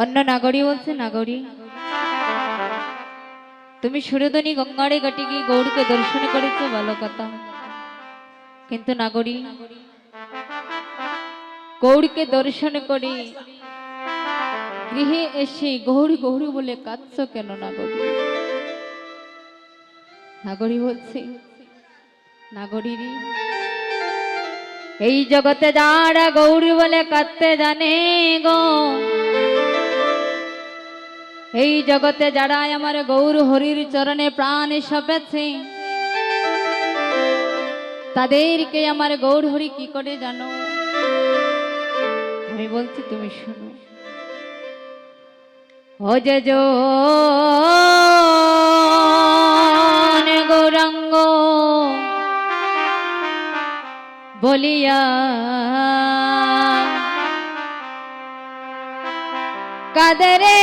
অন্য নাগরী বলছে, নাগরী, তুমি সুরধনী গঙ্গারে ঘাটে গিয়ে গৌরকে দর্শন করেছ ভালো কথা কিন্তু নাগরী, গৌরকে দর্শন করে গৃহে এসে গৌরী গৌরী বলে কাঁদছ কেন নাগরী? নাগরী বলছে, নাগরীর, এই জগতে যারা গৌরী বলে কাঁদতে জানে গো এই জগতে যারা আমার গৌর হরির চরণে প্রাণ সপেছে, তাদেরকে আমার গৌর হরি কি করে জানো? আমি বলছি, তুমি শুনো। ও যে গৌরাঙ্গ, বলিয়া কাদরে।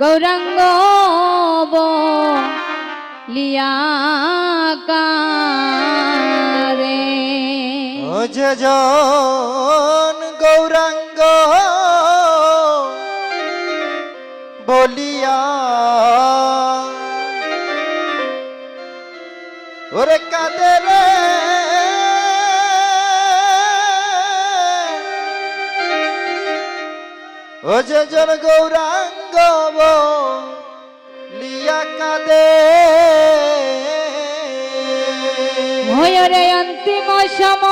গৌরাঙ্গ লিয়া কারে ও যে গৌরাঙ্গ বলিয়া ওরে কাঁদে রে। ও যে জন গৌরাঙ্গ লিয়া কাঁদে। ভয়রে অন্তিম সময়ে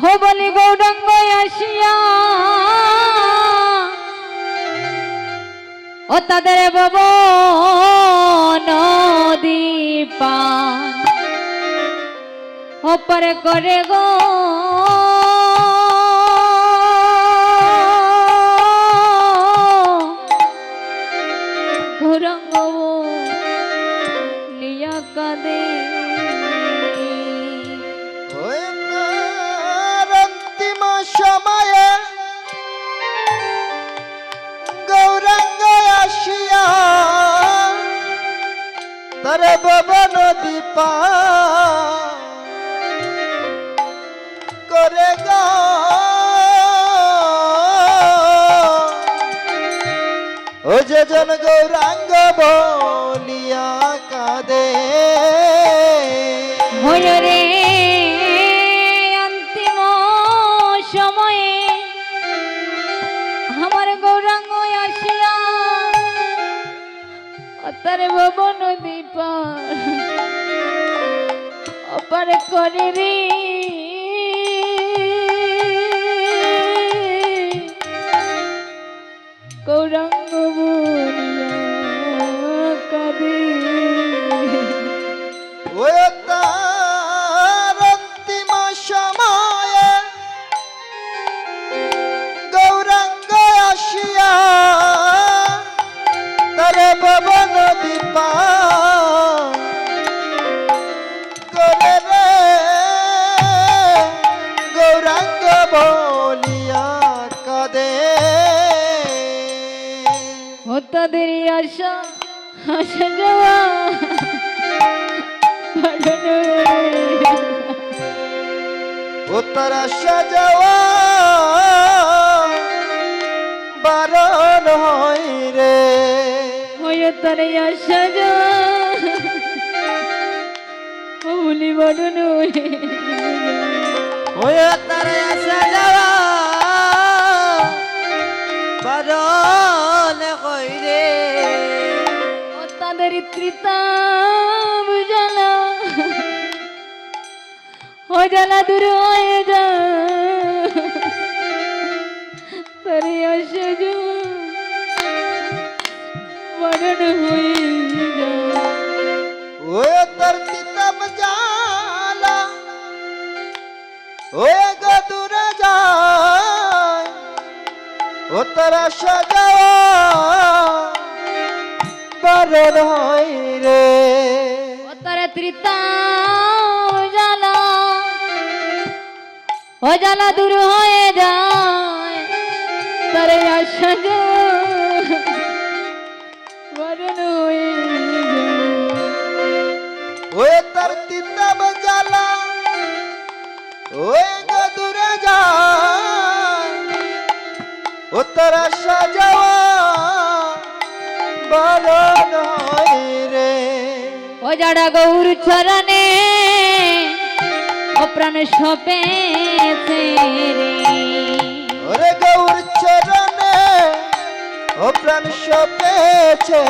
হো গৌরাঙ্গ আসিয়া ও তাদের বব নদীপা ওপরে করে গো ভবন দীপা। করে গো। ও যে জন গৌরাঙ্গ বলিয়া কাদে। অপার করে রে। গৌরাঙ্গ তাদের আশা। আশা যাওয়া পাঠানো উত্তর সাজাওয়া বারণ হই রে। ওই তার আশা যাওয়া বলি বড় ওই উত্তর সাজাওয়া বারণ হই কইরে। তাদের তৃতাম জ্বালা। ও জ্বালা দূর হয়ে যা। উত্তর সাজাওয়া বারণ হই রে। ও তারে ত্রিতাম জ্বালা ও দূর হয়ে যায়। তারে আশা যাওয়া তোর আসা যাওয়া ভালো নয় রে। ও যারা গৌর চরণে অপ্রাণ সপেছে রে। গৌর চরণে অপ্রাণ সপেছে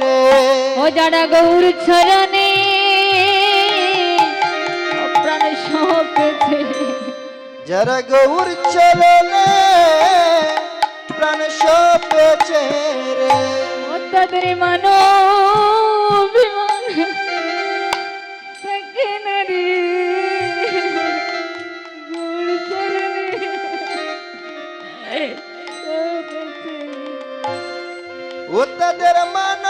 রে। ও যারা গৌর চরণে অপ্রাণ সপেছে যারা গৌর চরণে প্রাণ সপেছে রে তাদের মানো বিমান থাকে না রে গৌর চরণে। সপেছে ও তাদের মানবিমান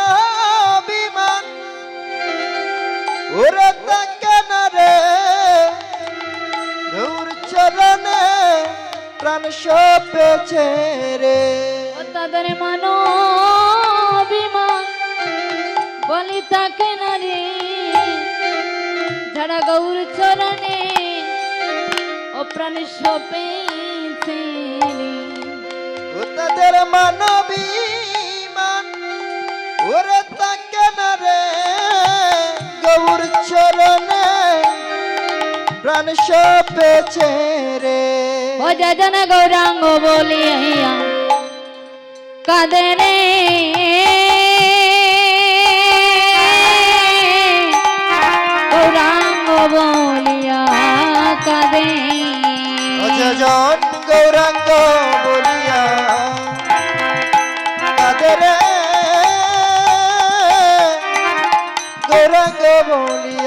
প্রাণ সপেছে রে। তাদের মানো বিমান বলি তাকে না রে যারা গৌর চরণে ও প্রাণ সপেছে। ও তাদের মানবিমান ওরে তাকে না রে। গৌর চরণে প্রাণ সপেছে রে। ও গৌরাঙ্গ বলিয়া কাঁদে গৌরাঙ্গ বলিয়া কাঁদে। গৌরাঙ্গ বলিয়া কাদের গৌরাঙ্গ বলিয়া